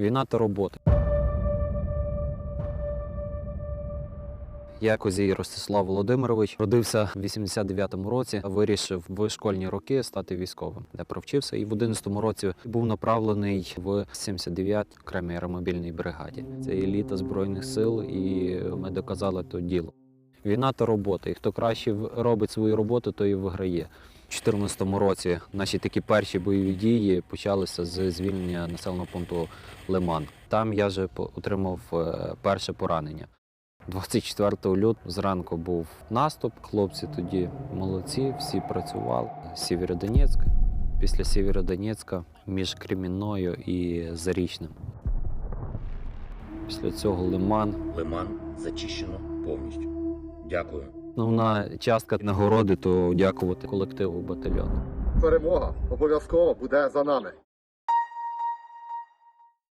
Війна та робота. Я Козій Ростислав Володимирович родився в 89-му році. Вирішив в школьні роки стати військовим, де провчився. І в 11-му році був направлений в 79-й окремій аеромобільній бригаді. Це еліта збройних сил, і ми доказали то діло. Війна та робота. І хто краще робить свою роботу, той і виграє. У 2014 році наші такі перші бойові дії почалися з звільнення населеного пункту Лиман. Там я вже отримав е, перше поранення. 24 лютого зранку був наступ. Хлопці тоді молодці, всі працювали. Сєвєродонецьк. Після Сєвєродонецька між Кремінною і Зарічним. Після цього Лиман. Лиман зачищено повністю. Дякую. Основна частка нагороди то дякувати колективу батальйону. Перемога обов'язково буде за нами.